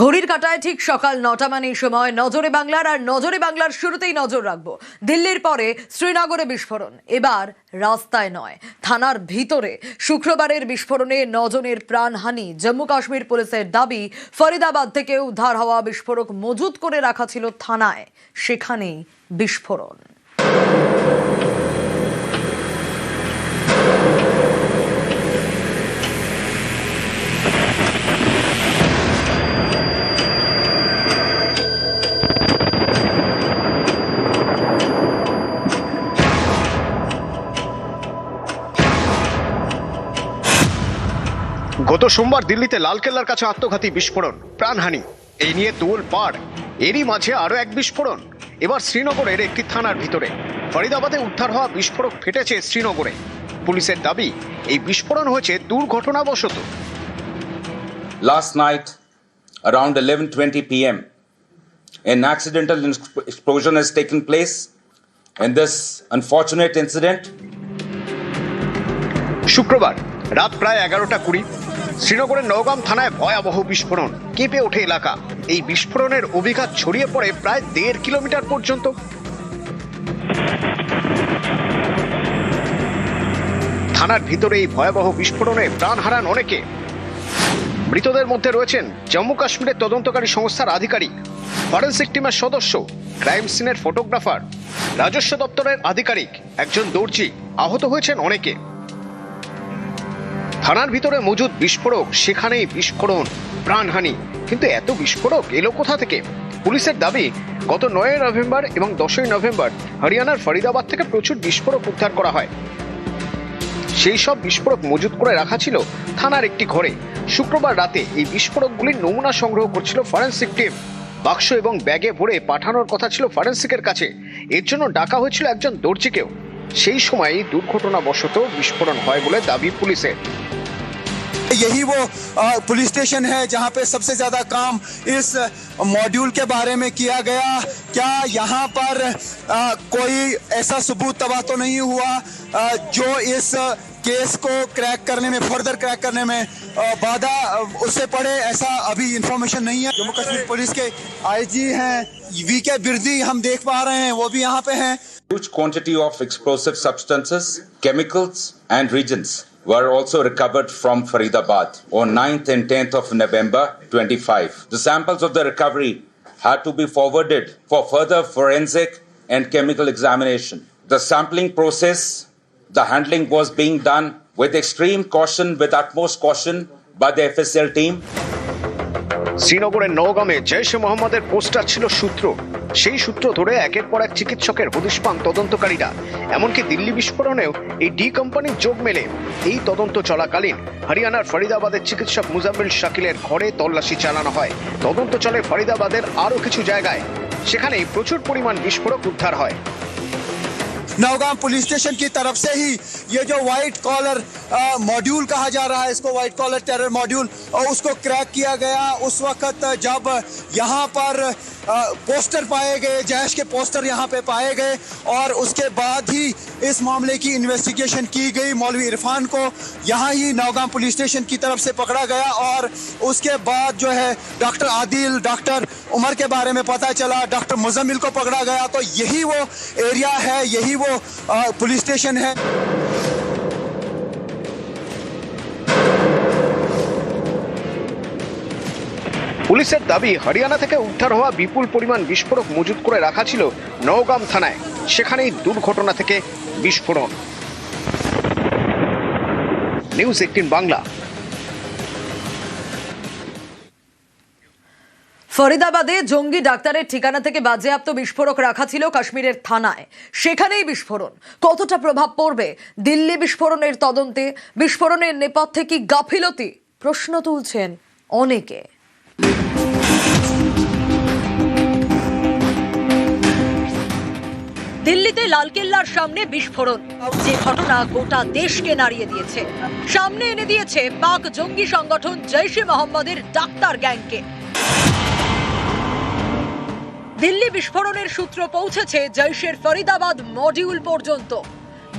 ঘড়ির কাটায় ঠিক সকাল নটা মানে সময় নজরে বাংলার আর নজরে বাংলার শুরুতেই নজর রাখব। দিল্লির পরে শ্রীনগরে বিস্ফোরণ, এবার রাস্তায় নয়, থানার ভিতরে। শুক্রবারের বিস্ফোরণে নজনের প্রাণহানি জম্মু কাশ্মীর পুলিশের দাবি, ফরিদাবাদ থেকে উদ্ধার হওয়া বিস্ফোরক মজুত করে রাখা ছিল থানায়, সেখানেই বিস্ফোরণ। গত সোমবার দিল্লিতে লালকেল্লার কাছে আত্মঘাতী বিস্ফোরণ প্রাণহানি এই নিয়ে তোল পার এরই মাঝে আরও এক বিস্ফোরণ এবার শ্রীনগরের একটি থানার ভিতরে ফরিদাবাদে উদ্ধার হওয়া বিস্ফোরক ফেটেছে শ্রীনগরে পুলিশের দাবি এই বিস্ফোরণ হয়েছে দুর্ঘটনাবশত Last night, around 11:20 p.m., an accidental ex- explosion has taken place. In this unfortunate incident, শুক্রবার রাত প্রায় এগারোটা কুড়ি শ্রীনগরের নওগাম থানায় ভয়াবহ বিস্ফোরণ। কেঁপে ওঠে এলাকা। এই বিস্ফোরণের অভিঘাত ছড়িয়ে পড়ে প্রায় দেড় কিলোমিটার পর্যন্ত। থানার ভিতরে এই ভয়াবহ বিস্ফোরণে প্রাণ হারান অনেকে। মৃতদের মধ্যে রয়েছেন জম্মু কাশ্মীরের তদন্তকারী সংস্থার আধিকারিক, ফরেন্সিক টিমের সদস্য, ক্রাইম সিনের ফটোগ্রাফার, রাজস্ব দপ্তরের আধিকারিক, একজন দর্জি, আহত হয়েছেন অনেকে। থানার ভিতরে মজুদ বিস্ফোরক, সেখানেই বিস্ফোরণ, প্রাণহানি। কিন্তু এত বিস্ফোরক এলো কোথা থেকে? পুলিশের দাবি, গত নয় নভেম্বর এবং দশই নভেম্বর হরিয়ানার ফরিদাবাদ থেকে প্রচুর বিস্ফোরক উদ্ধার করা হয়। সেই সব বিস্ফোরক মজুত করে রাখা ছিল থানার একটি ঘরে। শুক্রবার রাতে এই বিস্ফোরকগুলির নমুনা সংগ্রহ করছিল ফরেন্সিক টিম। বাক্স এবং ব্যাগে ভরে পাঠানোর কথা ছিল ফরেন্সিকের কাছে। এর জন্য ডাকা হয়েছিল একজন দর্জিকেও। সেই সময়ই দুর্ঘটনাবশত বিস্ফোরণ হয় বলে দাবি পুলিশের। यही वो पुलिस स्टेशन है जहाँ पे सबसे ज़्यादा काम इस मॉड्यूल के बारे में किया गया। क्या यहाँ पर अ, कोई ऐसा सबूत तबाह तो नहीं हुआ अ, जो इस केस को क्रैक करने में फर्दर क्रैक करने में बाधा उससे पड़े? ऐसा अभी इंफॉर्मेशन नहीं है। जम्मू कश्मीर पुलिस के आईजी हैं वी के बिरदी हम देख पा रहे हैं वो भी यहाँ पे हैं। Huge quantity of explosive substances, chemicals, and reagents were also recovered from Faridabad on 9th and 10th of November 25. The samples of the recovery had to be forwarded for further forensic and chemical examination. The sampling process, the handling was being done with extreme caution, with utmost caution by the FSL team. শ্রীনগরের নওগামে জৈশে মোহাম্মদের poster ছিল সূত্র সেই সূত্র ধরে একের পর এক চিকিৎসকের হদিশ পান তদন্তকারীরা এমনকি দিল্লি বিস্ফোরণেও এই ডি কোম্পানির যোগ মেলে এই তদন্ত চলাকালীন হরিয়ানার ফরিদাবাদের চিকিৎসক মুজাম্মিল শাকিলের ঘরে তল্লাশি চালানো হয় তদন্ত চলে ফরিদাবাদের আরও কিছু জায়গায় সেখানে প্রচুর পরিমাণ বিস্ফোরক উদ্ধার হয় नौगाम पुलिस स्टेशन की तरफ से ही ये जो व्हाइट कॉलर मॉड्यूल कहा जा रहा है इसको व्हाइट कॉलर टेरर मॉड्यूल और उसको क्रैक किया गया उस वक्त जब यहाँ पर अ, पोस्टर पाए गए जैश के पोस्टर यहाँ पे पाए गए और उसके बाद ही इस मामले की इन्वेस्टिगेशन की गई। मौलवी इरफान को यहाँ ही नौगाम पुलिस स्टेशन की तरफ़ से पकड़ा गया और उसके बाद जो है डॉक्टर आदिल, डॉक्टर उमर के बारे में पता चला, डॉक्टर मुजम्मिल को पकड़ा गया। तो यही वो एरिया है, यही वो पुलिस स्टेशन है। পুলিশের দাবি, হরিয়ানা থেকে উদ্ধার হওয়া বিপুল পরিমাণ বিস্ফোরক মজুত করে রাখা ছিল নওগাম থানায়। সেখানেই দুর্ঘটনা থেকে বিস্ফোরণ। News eighteen Bangla. ফরিদাবাদে জঙ্গি ডাক্তারের ঠিকানা থেকে বাজেয়াপ্ত বিস্ফোরক রাখা ছিল কাশ্মীরের থানায়। সেখানেই বিস্ফোরণ। কতটা প্রভাব পড়বে? দিল্লি বিস্ফোরণের তদন্তে? বিস্ফোরণের নেপথ্যে কি গাফিলতি? প্রশ্ন তুলছেন অনেকে। দিল্লিতে লালকেল্লার সামনে বিস্ফোরণ। যে ঘটনা গোটা দেশকে নাড়িয়ে দিয়েছে। সামনে এনে দিয়েছে পাক জঙ্গি সংগঠন জৈশে মোহাম্মদের ডাক্তার গ্যাংকে। দিল্লি বিস্ফোরণের সূত্র পৌঁছেছে জৈশের ফরিদাবাদ মডিউল পর্যন্ত।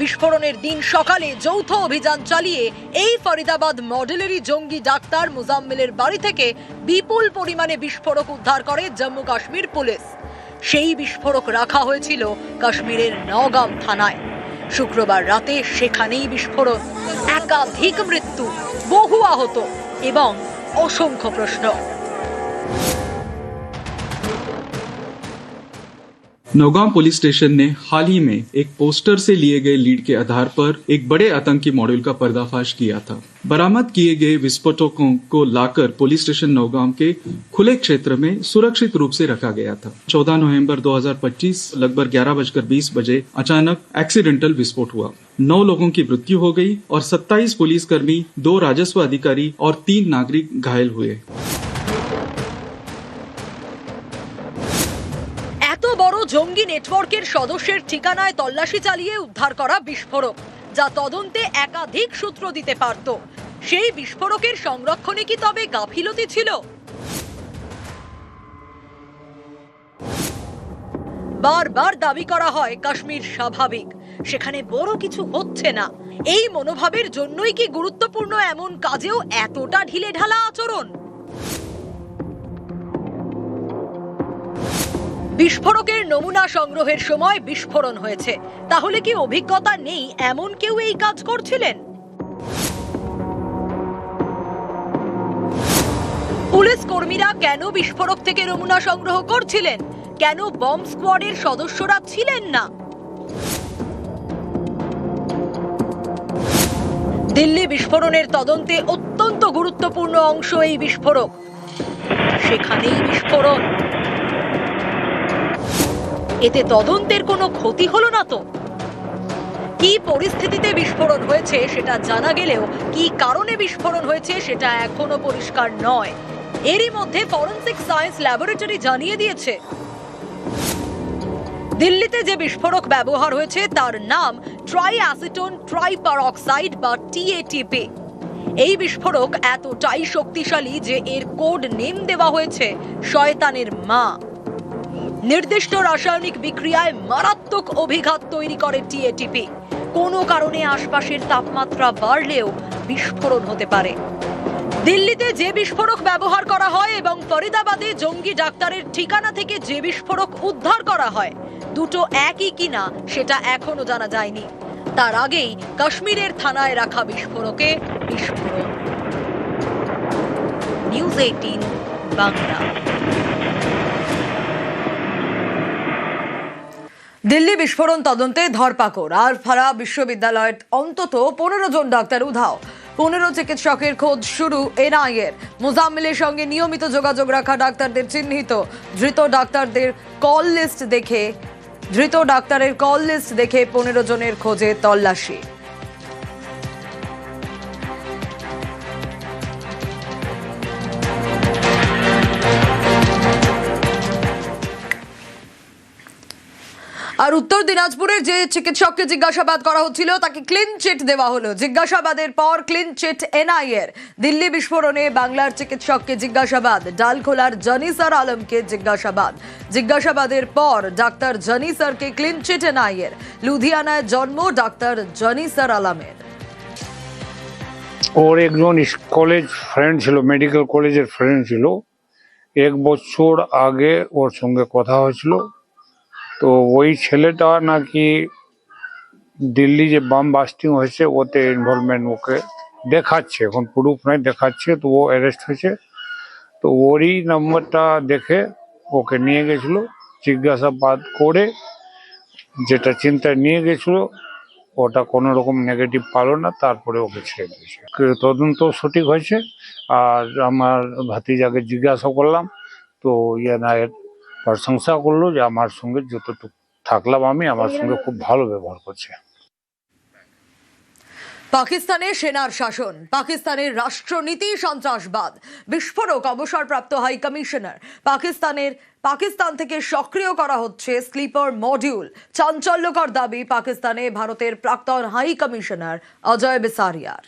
বিস্ফোরণের দিন সকালে যৌথ অভিযান চালিয়ে এই ফরিদাবাদ মডেলেরই জঙ্গি ডাক্তার মুজাম্মেলের বাড়ি থেকে বিপুল পরিমাণে বিস্ফোরক উদ্ধার করে জম্মু কাশ্মীর পুলিশ। সেই বিস্ফোরক রাখা হয়েছিল কাশ্মীরের নওগাম থানায়। শুক্রবার রাতে সেখানেই বিস্ফোরক একাধিক মৃত্যু, বহু আহত এবং অসংখ্য প্রশ্ন। नौगांव पुलिस स्टेशन ने हाल ही में एक पोस्टर से लिए गए लीड के आधार पर एक बड़े आतंकी मॉड्यूल का पर्दाफाश किया था। बरामद किए गए विस्फोटकों को लाकर पुलिस स्टेशन नौगांव के खुले क्षेत्र में सुरक्षित रूप से रखा गया था। 14 नवंबर 2025 लगभग ग्यारह बजकर बीस बजे अचानक एक्सीडेंटल विस्फोट हुआ। नौ लोगों की मृत्यु हो गई और 27 पुलिसकर्मी, दो राजस्व अधिकारी और तीन नागरिक घायल हुए। জঙ্গি নেটওয়ার্কের সদস্যের ঠিকানায় তল্লাশি চালিয়ে উদ্ধার করা বিস্ফোরক, যা তদন্তে একাধিক সূত্র দিতে পারত। সেই বিস্ফোরকের সংরক্ষণে কি তবে গাফিলতি ছিল? বারবার দাবি করা হয়, কাশ্মীর স্বাভাবিক। সেখানে বড় কিছু হচ্ছে না। এই মনোভাবের জন্যই কি গুরুত্বপূর্ণ এমন কাজেও এতটা ঢিলে ঢালা আচরণ? বিস্ফোরকের নমুনা সংগ্রহের সময় বিস্ফোরণ হয়েছে। তাহলে কি অভিজ্ঞতা নেই এমন কেউ এই কাজ করছিলেন? পুলিশ কর্মীরা কেন বিস্ফোরক থেকে নমুনা সংগ্রহ করছিলেন? কেন বম্ব স্কোয়াডের সদস্যরা ছিলেন না? দিল্লি বিস্ফোরণের তদন্তে অত্যন্ত গুরুত্বপূর্ণ অংশ এই বিস্ফোরক। সেখানেই বিস্ফোরণ। এতে তদন্তের কোনো ক্ষতি হলো না তো? কি পরিস্থিতিতে বিস্ফোরণ হয়েছে সেটা জানা গেলেও, কি কারণে বিস্ফোরণ হয়েছে সেটা এখনও পরিষ্কার নয়। এরই মধ্যে ফরেন্সিক সায়েন্স ল্যাবরেটরি জানিয়ে দিয়েছে। দিল্লিতে যে বিস্ফোরক ব্যবহার হয়েছে, তার নাম ট্রাই অ্যাসিটোন ট্রাইপারঅক্সাইড বা টিএটিপি এই বিস্ফোরক এতটাই শক্তিশালী যে এর কোড নেম দেওয়া হয়েছে, শয়তানের মা। নির্দিষ্ট রাসায়নিক বিক্রিয়ায় মারাত্মক অভিঘাত তৈরি করে টিএটিপি। কোনো কারণে আশপাশের তাপমাত্রা বাড়লেও বিস্ফোরণ হতে পারে। দিল্লিতে যে বিস্ফোরক ব্যবহার করা হয় এবং ফরিদাবাদে জঙ্গি ডাক্তারের ঠিকানা থেকে যে বিস্ফোরক উদ্ধার করা হয়, দুটো একই কিনা সেটা এখনও জানা যায়নি। তার আগেই কাশ্মীরের থানায় রাখা বিস্ফোরকে বিস্ফোরণ। News eighteen, Bangla. দিল্লি বিস্ফোরণ তদন্তে ধরপাকড়। আর ফারা বিশ্ববিদ্যালয়ের অন্তত পনেরো জন ডাক্তার উধাও। পনেরো চিকিৎসকের খোঁজ শুরু এনআইএর। মোজাম্মিলের সঙ্গে নিয়মিত যোগাযোগ রাখা ডাক্তারদের চিহ্নিত। ধৃত ডাক্তারদের কল লিস্ট দেখে ধৃত ডাক্তারের কল লিস্ট দেখে পনেরো জনের খোঁজে তল্লাশি। আর উত্তর দিনাজপুরের যে চিকিৎসককে জিজ্ঞাসাবাদ করা হচ্ছিল, তাকে ক্লিন চিট দেওয়া হলো। জিজ্ঞাসাবাদের পর ক্লিন চিট এনআইএর দিল্লি বিস্ফোরণে বাংলার চিকিৎসককে জিজ্ঞাসাবাদ। ডালখোলার জনিসার আলমকে জিজ্ঞাসাবাদ। জিজ্ঞাসাবাদের পর ডাক্তার জনিসারকে ক্লিন চিট এনআইএর লুধিয়ানায় জন্ম ডাক্তার জনিসার আলমের। ওর একজন কলেজ ফ্রেন্ড ছিল মেডিকেল কলেজের ফ্রেন্ড ছিল। এক বছর আগে ওর সঙ্গে কথা হয়েছিল। তো ওই ছেলেটা নাকি দিল্লি যে বাম বাস্টিং হয়েছে, ওতে ইনভলভমেন্ট ওকে দেখাচ্ছে। এখন প্রুফ নাই, দেখাচ্ছে, তো ও অ্যারেস্ট হয়েছে। তো ওরই নাম্বারটা দেখে ওকে নিয়ে গেছিল, জিজ্ঞাসাবাদ করে যেটা চিন্তায় নিয়ে গেছিল, ওটা কোনো রকম নেগেটিভ পালো না, তারপরে ওকে ছেড়ে দিয়েছে। তদন্ত সঠিক হয়েছে, আর আমার ভাতিজাকে জিজ্ঞাসা করলাম, তো ইয়ে না প্রশংসা করল যে আমার সঙ্গে যতটুকু থাকলাম আমি আমার সঙ্গে খুব ভালো ব্যবহার করছে। পাকিস্তানে সেনার শাসন পাকিস্তানের রাষ্ট্রনীতি সন্ত্রাসবাদ বিস্ফোরক অবসরপ্রাপ্ত হাই কমিশনার পাকিস্তানের পাকিস্তান থেকে সক্রিয় করা হচ্ছে স্লিপার মডিউল। চাঞ্চল্যকর দাবি পাকিস্তানে ভারতের প্রাক্তন হাই কমিশনার অজয় বিসারিয়ার।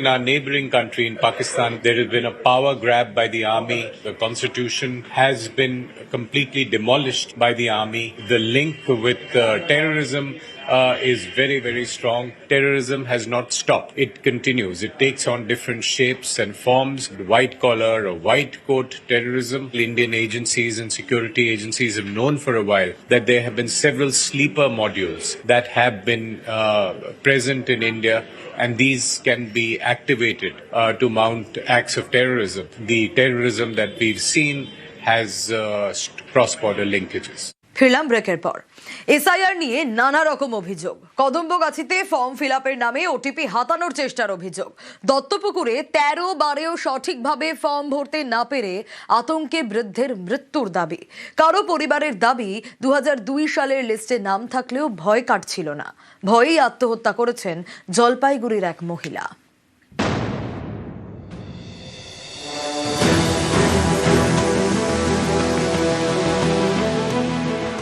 In our neighboring country, in Pakistan, there has been a power grab by the army. The constitution has been completely demolished by the army. The link with uh, terrorism uh, is very, very strong. Terrorism has not stopped. It continues. It takes on different shapes and forms. White collar or white coat terrorism. Indian agencies and security agencies have known for a while that there have been several sleeper modules that have been uh, present in India and these can be activated uh, to mount acts of terrorism. The terrorism that we've seen has uh, cross-border linkages. ফিরলাম ব্রেকের পর। SIR নিয়ে নানা রকম অভিযোগ। কদম্বগাছিতে form fill নামে OTP হাতানোর চেষ্টার অভিযোগ। দত্তপুকুরে তেরো বারেও সঠিকভাবে ফর্ম ভরতে না পেরে আতঙ্কে বৃদ্ধের মৃত্যুর দাবি। কারও পরিবারের দাবি দু হাজার দুই সালের লিস্টে নাম থাকলেও ভয় কাটছিল না। ভয়েই আত্মহত্যা করেছেন জলপাইগুড়ির এক মহিলা।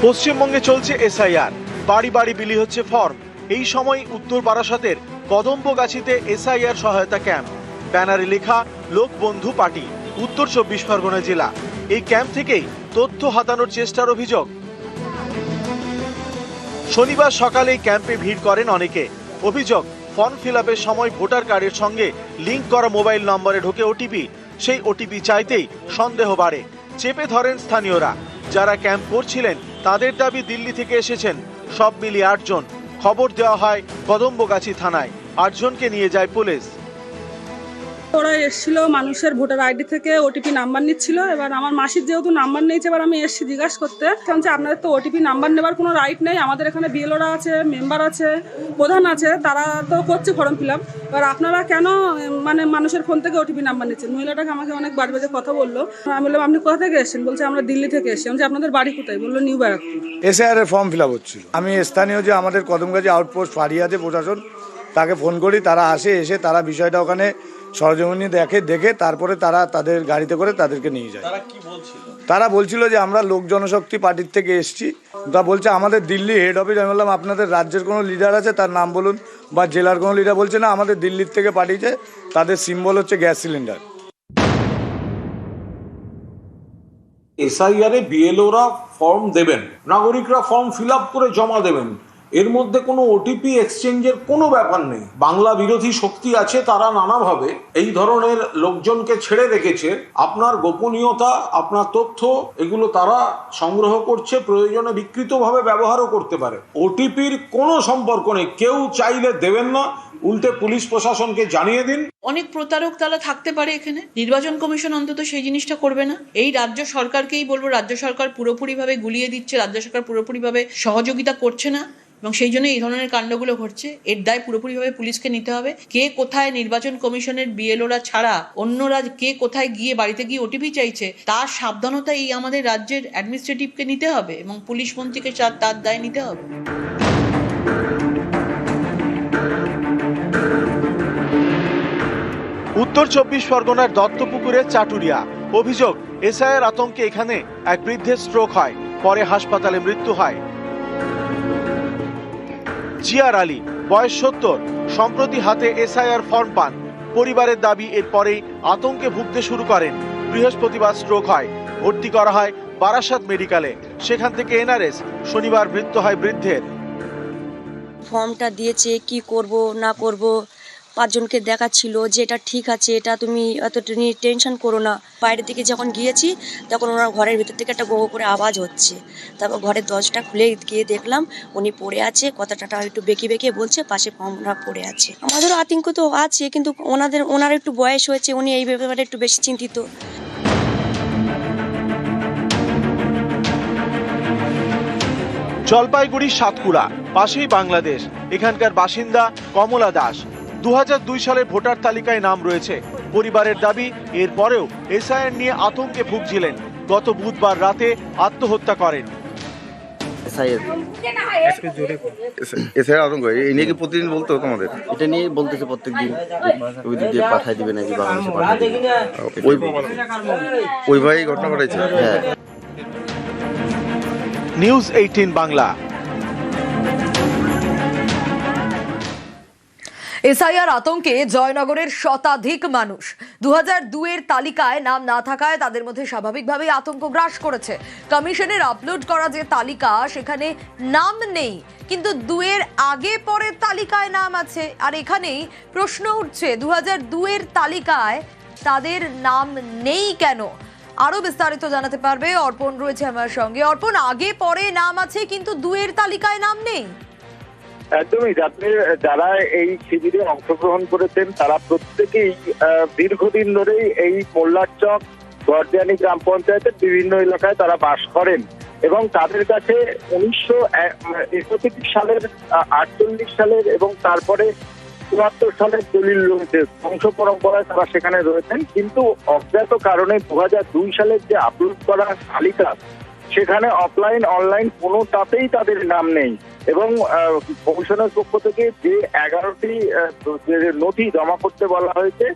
পশ্চিমবঙ্গে চলছে এসআইআর। বাড়ি বাড়ি বিলি হচ্ছে ফর্ম। এই সময় উত্তর বারাসতের কদম্বগাছিতে এসআইআর সহায়তা ক্যাম্প। ব্যানারে লেখা লোকবন্ধু পার্টি উত্তর চব্বিশ পরগনা জেলা। এই ক্যাম্প থেকেই তথ্য হাতানোর চেষ্টার অভিযোগ। শনিবার সকালে ক্যাম্পে ভিড় করেন অনেকে। অভিযোগ, ফর্ম ফিল সময় ভোটার কার্ডের সঙ্গে লিংক করা মোবাইল নম্বরে ঢোকে ওটিপি সেই ওটিপি চাইতেই সন্দেহ বাড়ে। চেপে ধরেন স্থানীয়রা। যারা ক্যাম্প করছিলেন তাদের দাবি দিল্লি থেকে এসেছেন। সব মিলিয়ে আটজন। খবর দেওয়া হয় কদম্বগাছি থানায়। আটজনকে নিয়ে যায় পুলিশ। ওরা এসেছিল মানুষের ভোটার আইডি থেকে ওটিপি নাম্বার নিচ্ছিল। এবার আমার মাসির যেহেতু নাম্বার নিয়েছে এবার আমি এসেছি জিজ্ঞাসা করতে। কারণ যে আপনাদের তো ওটিপি নাম্বার নেবার কোনো রাইট নেই। আমাদের এখানে বিএলওরা আছে মেম্বার আছে প্রধান আছে তারা তো করছে ফর্ম ফিল আপ এবার আপনারা কেন মানে মানুষের ফোন থেকে ওটিপি নাম্বার নিচ্ছেন? মহিলাটাকে আমাকে অনেক বাজে বাজে কথা বলল। আমি বললাম আপনি কোথা থেকে এসেছেন? বলছে আমরা দিল্লি থেকে এসেছি। বলছি, আপনাদের বাড়ি কোথায়? বলল নিউ ব্যারাকপুর এসআইআর এর ফর্ম ফিল আপ হচ্ছিল। আমি স্থানীয় যে আমাদের কদমগাছি আউটপোস্ট ফারিয়াতে প্রশাসন তাকে ফোন করি তারা আসে এসে তারা বিষয়টা ওখানে সরজমিনি দেখে দেখে তারপরে তারা তাদের গাড়িতে করে তাদেরকে নিয়ে যায়। তারা বলছিল? যে আমরা লোক জনশক্তি পার্টির থেকে এসেছি। তা বলছে আমাদের দিল্লি হেড অফিস আমি বললাম আপনাদের রাজ্যের কোনো লিডার আছে? তার নাম বলুন। বা জেলার কোনো লিডার বলছে না আমাদের দিল্লির থেকে পাঠিয়েছে। তাদের সিম্বল হচ্ছে গ্যাস সিলিন্ডার। এসআইআরে বিএলওরা ফর্ম দেবেন। নাগরিকরা ফর্ম ফিল আপ করে জমা দেবেন। এর মধ্যে কোনো ওটিপি এক্সচেঞ্জের কোনো ব্যাপার নেই। বাংলা বিরোধী শক্তি আছে, তারা নানাভাবে এই ধরনের লোকজনকে ছেড়ে রেখেছে। আপনার গোপনীয়তা, আপনার তথ্য, এগুলো তারা সংগ্রহ করছে, প্রয়োজনে বিকৃতভাবে ব্যবহারও করতে পারে। ওটিপির কোনো সম্পর্ক নেই। কেউ চাইলে দেবেন না। উল্টে পুলিশ প্রশাসনকে জানিয়ে দিন। অনেক প্রতারক তারা থাকতে পারে এখানে। নির্বাচন কমিশন অন্তত সেই জিনিসটা করবে না। এই রাজ্য সরকারকেই বলব, রাজ্য সরকার পুরোপুরিভাবে গুলিয়ে দিচ্ছে, রাজ্য সরকার পুরোপুরিভাবে সহযোগিতা করছে না। এবং সেই জন্য এই ধরনের কাণ্ডগুলো ঘটছে। এর দায় পুরোপুরিভাবে পুলিশকে নিতে হবে। কে কোথায় নির্বাচন কমিশনের বিএলওরা ছাড়া অন্যরা কে কোথায় গিয়ে বাড়িতে গিয়ে ওটিপি চাইছে, তার সাবধানতা এই আমাদের রাজ্যের অ্যাডমিনিস্ট্রেটিভকে নিতে হবে এবং পুলিশ মন্ত্রীকে তার- দায় নিতে হবে। উত্তর চব্বিশ পরগনার দত্তপুকুরের চাটুরিয়া। অভিযোগ, এসআইআর আতঙ্কে এখানে এক বৃদ্ধের স্ট্রোক হয়, পরে হাসপাতালে মৃত্যু হয়। জিয়ার আলী, বয়স সত্তর, সম্প্রতি হাতে এসআইআর ফর্ম পান। পরিবারের দাবি, এরপরেই আতঙ্কে ভুগতে শুরু করেন। বৃহস্পতিবার স্ট্রোক হয়। ভর্তি করা হয় বারাসাত মেডিকেলে। সেখান থেকে এনআরএস শনিবার মৃত্যু হয় বৃদ্ধের। ফর্মটা দিয়েছে, কি করব, না করব পাঁচজনকে দেখাচ্ছিল যে এটা ঠিক আছে, এটা তুমি এতটা নিয়ে টেনশন করো না। বাইরে থেকে যখন গিয়েছি, তখন ওনার ঘরের ভিতর থেকে একটা গো গো করে আওয়াজ হচ্ছে। তারপর ঘরের দরজাটা খুলে গিয়ে দেখলাম, উনি পড়ে আছে, কথাটা একটু বেঁকে বেঁকে বলছে, পাশে ফর্মটা পড়ে আছে। আমাদেরও আতঙ্ক তো আছে, কিন্তু ওনাদের, ওনার একটু বয়স হয়েছে, উনি এই ব্যাপারে একটু বেশি চিন্তিত। জলপাইগুড়ি সাতকুড়া পাশেই বাংলাদেশ। এখানকার বাসিন্দা কমলা দাস। দু সালের ভোটার তালিকায় নাম রয়েছে। পরিবারের দাবি এরপরেও এসআইআর নিয়ে আতঙ্কে ভুগছিলেন। গত বুধবার রাতে আত্মহত্যা করেন। আতঙ্ক এই নিয়ে কি প্রতিদিন বলতে হতো আমাদের? এটা নিয়ে বলতেছে প্রত্যেক দিন ওই দিক দিয়ে পাঠাই দিবে নাকি বাংলাদেশে পাঠাই ওই ওই ভাই ঘটনা ঘটাইছে হ্যাঁ। News eighteen Bangla. এসআইআর আতঙ্কে জয়নগরের শতাধিক মানুষ। দু হাজার দুয়ের তালিকায় নাম না থাকায় তাদের মধ্যে স্বাভাবিকভাবেই আতঙ্ক গ্রাস করেছে। কমিশনের আপলোড করা যে তালিকা, সেখানে নাম নেই, কিন্তু দুয়ের আগে পরের তালিকায় নাম আছে। আর এখানেই প্রশ্ন উঠছে দু হাজার দুয়ের তালিকায় তাদের নাম নেই কেন? আরও বিস্তারিত জানাতে পারবে অর্পণ রয়েছে আমার সঙ্গে। অর্পণ, আগে পরে নাম আছে, কিন্তু দুয়ের তালিকায় নাম নেই? একদমই যাত্রী যারা এই শিবিরে অংশগ্রহণ করেছেন, তারা প্রত্যেকেই দীর্ঘদিন ধরেই এই মোল্লারচক গর্জিয়ানি গ্রাম পঞ্চায়েতের বিভিন্ন এলাকায় তারা বাস করেন। এবং তাদের কাছে উনিশশো একত্রিশ সালের আটচল্লিশ সালের এবং তারপরে চুয়াত্তর সালের দলিল রয়েছে। বংশ পরম্পরায় তারা সেখানে রয়েছেন। কিন্তু অজ্ঞাত কারণে দু হাজার দুই সালের যে আপলোড করা তালিকা, সেখানে অফলাইন অনলাইন কোনোটাতেই তাদের নাম নেই। এবং কমিশনের পক্ষ থেকে যে এগারোটি নথি জমা করতে বলা হয়েছে,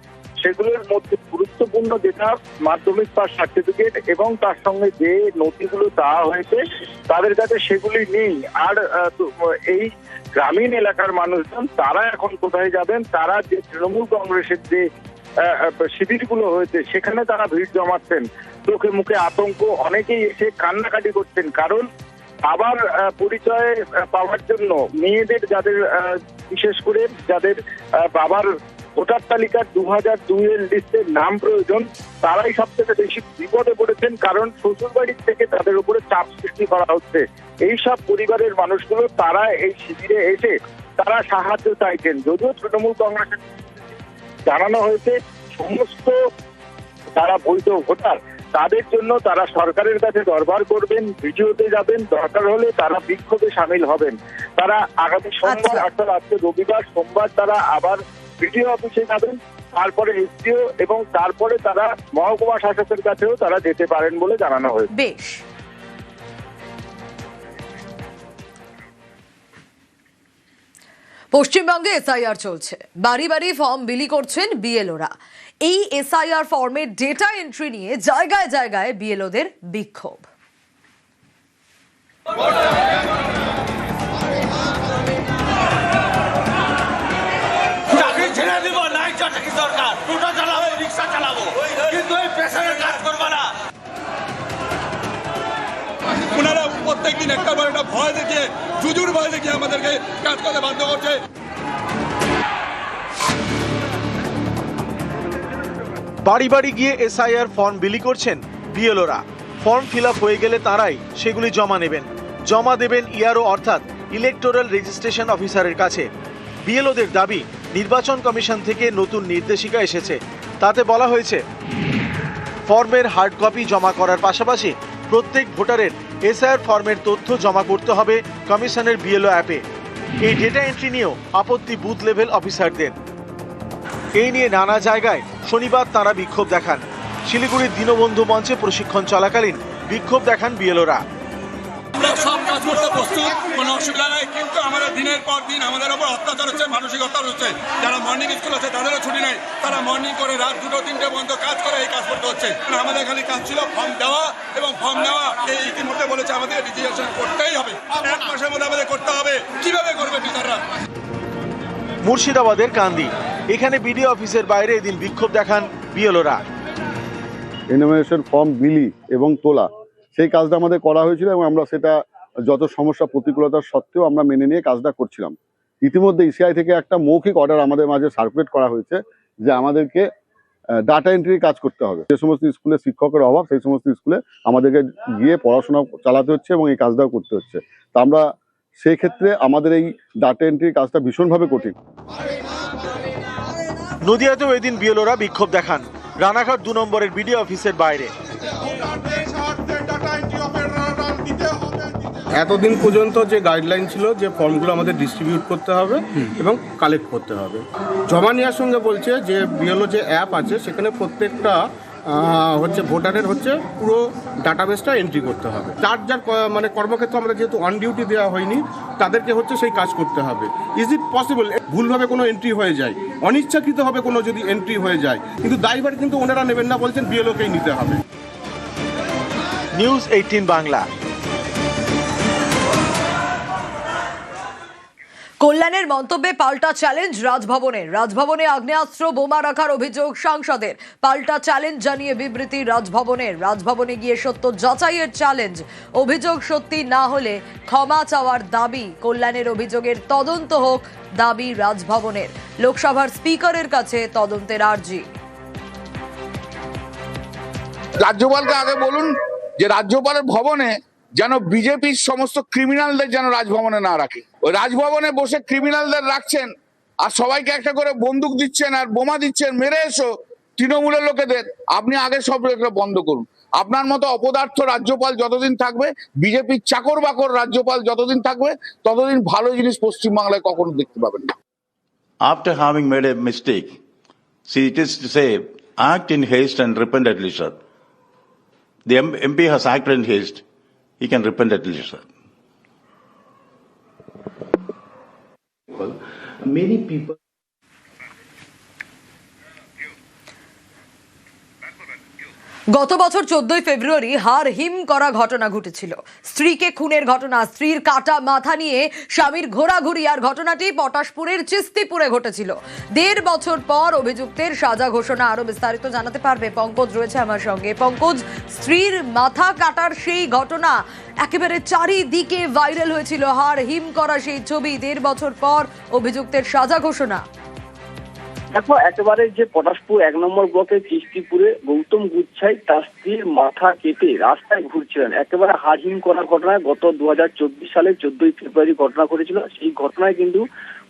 সেগুলোর মধ্যে গুরুত্বপূর্ণ যেটা মাধ্যমিক পাস সার্টিফিকেট এবং তার সঙ্গে যে নথিগুলো দেওয়া হয়েছে, তাদের কাছে সেগুলি নেই। আর এই গ্রামীণ এলাকার মানুষজন, তারা এখন কোথায় যাবেন? তারা যে তৃণমূল কংগ্রেসের যে শিবিরগুলো হয়েছে, সেখানে তারা ভিড় জমাচ্ছেন। চোখে মুখে আতঙ্ক, অনেকেই এসে কান্নাকাটি করছেন। কারণ আবার পরিচয় পাওয়ার জন্য মেয়েদের যাদের বিশেষ করে যাদের বাবার ভোটার তালিকার দু হাজার দুই এর লিস্টের নাম প্রয়োজন, তারাই সব থেকে বেশি বিপদে পড়েছেন কারণ শ্বশুর বাড়ির থেকে তাদের উপরে চাপ সৃষ্টি করা হচ্ছে। এই সব পরিবারের মানুষগুলো, তারা এই শিবিরে এসে তারা সাহায্য চাইছেন। যদিও তৃণমূল কংগ্রেসের জানানো হয়েছে, সমস্ত যারা বৈধ ভোটার তাদের জন্য তারা সরকারের কাছে দরবার করবেন ভিডিওতে যাবেন দরকার হলে তারা বিক্ষোভে সামিল হবেন। তারা আগামী সোমবার অর্থাৎ আজকে রবিবার সোমবার তারা আবার ভিডিও অফিসে যাবেন তারপরে এসডিও এবং তারপরে তারা মহকুমা শাসকের কাছেও তারা যেতে পারেন বলে জানানো হয়েছে। বেশ। পশ্চিমবঙ্গে এসআইআর চলছে। বাড়ি বাড়ি ফর্ম বিলি করছেন বিএলওরা এই এসআইআর ফর্মের ডেটা এন্ট্রি নিয়ে জায়গায় জায়গায় বিএলওদের বিক্ষোভ। ওনারা প্রত্যেকদিন একটা পর একটা ভয় দেখিয়ে, জুজুর ভয় দেখিয়ে আমাদেরকে কাজ করতে বাধ্য করছে। বাড়ি বাড়ি গিয়ে এসআইআর ফর্ম বিলি করছেন বিএলওরা। ফর্ম ফিল হয়ে গেলে তারাই সেগুলি জমা নেবেন। জমা দেবেন ইআরও অর্থাৎ ইলেকটোরাল রেজিস্ট্রেশন অফিসারের কাছে। বিএলওদের দাবি, নির্বাচন কমিশন থেকে নতুন নির্দেশিকা এসেছে। তাতে বলা হয়েছে ফর্মের হার্ড কপি জমা করার পাশাপাশি প্রত্যেক ভোটারের এসআইআর ফর্মের তথ্য জমা করতে হবে কমিশনের বিএলও অ্যাপে। এই ডেটা এন্ট্রি নিয়েও আপত্তি বুথ লেভেল অফিসারদের। এই নিয়ে নানা জায়গায় শনিবার তারা বিক্ষোভ দেখান। শিলিগুড়ির দীনবন্ধু মঞ্চে প্রশিক্ষণ চলাকালীন বিক্ষোভ দেখান বিএলওরা। কাজ করতে প্রস্তুত কোনো অসুবিধা নেই। কিন্তু আমাদের দিনের পর দিন আমাদের উপর অত্যাচার হচ্ছে মানসিক অত্যাচার হচ্ছে। যারা মর্নিং স্কুল আছে তাদেরও ছুটি নেই। তারা মর্নিং করে রাত দুটো তিনটে পর্যন্ত কাজ করে এই কাজ করতে হচ্ছে। আমাদের খালি কাজ ছিল ফর্ম দেওয়া এবং ফর্ম নেওয়া। এই ইতিমধ্যে বলেছে আমাদের রেজিস্ট্রেশন করতেই হবে। এক মাসের মধ্যে আমাদের করতে হবে। কীভাবে করবে টিচাররা মুর্শিদাবাদের কান্দি। এখানে বিডিও অফিসের বাইরে এদিন বিক্ষোভ দেখান বিএলওরা। এনোমিনেশন ফর্ম বিলি এবং তোলা। সেই কাজটা আমাদের করা হয়েছিল এবং আমরা সেটা যত সমস্যা প্রতিকূলতা সত্ত্বেও আমরা মেনে নিয়ে কাজটা করছিলাম। ইতিমধ্যে ইসিআই থেকে একটা মৌখিক অর্ডার আমাদের মাঝে সার্কুলেট করা হয়েছে যে আমাদেরকে ডাটা এন্ট্রি কাজ করতে হবে। যে সমস্ত স্কুলে শিক্ষকের অভাব, সেই সমস্ত স্কুলে আমাদেরকে গিয়ে পড়াশোনা চালাতে হচ্ছে এবং এই কাজটাও করতে হচ্ছে। তা আমরা সেই ক্ষেত্রে আমাদের এই ডাটা এন্ট্রির কাজটা ভীষণভাবে কঠিন। নদিয়াতেও এদিন বিএলওরা বিক্ষোভ দেখান। রানাঘাট দু নম্বরের বিডিও অফিসের বাইরে। এতদিন পর্যন্ত যে গাইডলাইন ছিল যে ফর্মগুলো আমাদের ডিস্ট্রিবিউট করতে হবে এবং কালেক্ট করতে হবে। জমা নেওয়ার সঙ্গে বলছে যে বিএলও যে অ্যাপ আছে, সেখানে প্রত্যেকটা হচ্ছে ভোটারের হচ্ছে পুরো ডাটাবেসটা এন্ট্রি করতে হবে। যার যার মানে কর্মক্ষেত্র আমরা যেহেতু অন ডিউটি দেওয়া হয়নি, তাদেরকে হচ্ছে সেই কাজ করতে হবে। ইজ ইট পসিবল ভুলভাবে কোনো এন্ট্রি হয়ে যায়। অনিচ্ছাকৃতভাবে কোনো যদি এন্ট্রি হয়ে যায়, কিন্তু দায়ভার কিন্তু ওনারা নেবেন না, বলছেন বিএলওকেই নিতে হবে। নিউজ এইটিন বাংলা কল্যাণের মন্তব্যে পাল্টা চ্যালেঞ্জ রাজভবনের রাজভবনে আগ্নেয়াস্ত্র বোমা রাখার অভিযোগ সাংসদের। পাল্টা চ্যালেঞ্জ জানিয়ে বিবৃতি রাজভবনের রাজভবনে গিয়ে সত্য যাচাইয়ের চ্যালেঞ্জ। অভিযোগ সত্যি না হলে ক্ষমা চাওয়ার দাবি। কল্যাণের অভিযোগের তদন্ত হোক দাবি রাজভবনের। লোকসভার স্পিকারের কাছে তদন্তের আর্জি। রাজ্যপালকে আগে বলুন যে রাজ্যপালের ভবনে যেন বিজেপির সমস্ত ক্রিমিনালদের যেন রাজভবনে না রাখে। ওই রাজভবনে বসে ক্রিমিনালদের রাখছেন আর সবাইকে একটা করে বন্দুক দিচ্ছেন আর বোমা দিচ্ছেন মেরে এসো তৃণমূলের লোকেদের। আপনি আগে সব এগুলো বন্ধ করুন। আপনার মতো অপদার্থ রাজ্যপাল যতদিন থাকবে বিজেপির চাকর বাকর রাজ্যপাল যতদিন থাকবে ততদিন ভালো জিনিস পশ্চিমবাংলায় কখনো দেখতে পাবেন না। After having made a mistake, see, it is to say, act in haste and repent at leisure. The MP has acted in he can repent at leisure. Many people. গত বছর চোদ্দই ফেব্রুয়ারি হার হিম করা ঘটনা ঘটেছিল। স্ত্রীকে খুনের ঘটনা, স্ত্রীর কাটা মাথা নিয়ে স্বামীর ঘোরাঘুরি আর ঘটনাটি পটাশপুরের চিস্তিপুরে ঘটেছিল। দেড় বছর পর অভিযুক্তের সাজা ঘোষণা আরও বিস্তারিত জানাতে পারবে পঙ্কজ রয়েছে আমার সঙ্গে। পঙ্কজ, স্ত্রীর মাথা কাটার সেই ঘটনা একেবারে চারিদিকে ভাইরাল হয়েছিল। হার হিম করা সেই ছবি, দেড় বছর পর অভিযুক্তের সাজা ঘোষণা। দেখো, একেবারে যে পটাশপুর এক নম্বর ব্লকের চিস্তিপুরে গৌতম গুচ্ছাই তার স্ত্রীর মাথা কেটে রাস্তায় ঘুরছিলেন। একেবারে হারহিম করার ঘটনায় গত দু সালে চোদ্দই ফেব্রুয়ারি ঘটনা ঘটেছিল। সেই ঘটনায় কিন্তু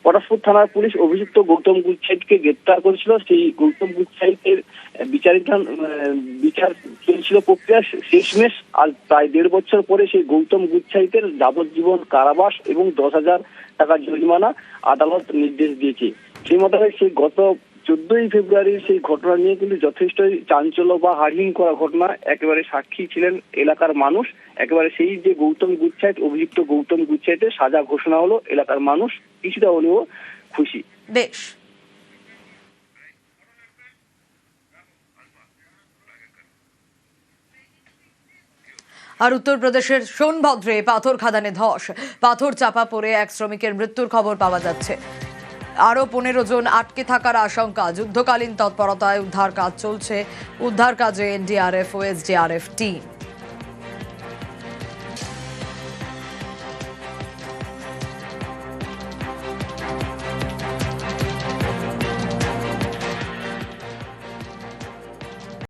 পটাশপুর থানার পুলিশ অভিযুক্ত গৌতম গুচ্ছাইটকে গ্রেপ্তার করেছিল। সেই গৌতম গুচ্ছাইটের বিচারিধান বিচার চলছিল প্রক্রিয়া শেষমেশ। আজ প্রায় দেড় বছর পরে সেই গৌতম গুচ্ছাইটের যাবজ্জীবন কারাবাস এবং দশ হাজার টাকা জরিমানা আদালত নির্দেশ দিয়েছে। সেই মোতাবেক সেই গত চোদ্দই ফেব্রুয়ারির সেই ঘটনা নিয়ে কিন্তু যথেষ্ট চাঞ্চল্য বা হারহিং করা ঘটনা। একেবারে সাক্ষী ছিলেন এলাকার মানুষ। একেবারে সেই যে গৌতম গুচ্ছাইট অভিযুক্ত গৌতম গুচ্ছাইটের সাজা ঘোষণা হলো এলাকার মানুষ। কিছুটা হলেও খুশি। বেশ। আর উত্তরপ্রদেশের সোনভদ্রে পাথর খাদানে ধস। পাথর চাপা পড়ে এক শ্রমিকের মৃত্যুর খবর পাওয়া যাচ্ছে। আরও পনেরো জন আটকে থাকার আশঙ্কা। যুদ্ধকালীন তৎপরতায় উদ্ধার কাজ চলছে। উদ্ধার কাজে এনডিআরএফ ও এসডিআরএফ টিম।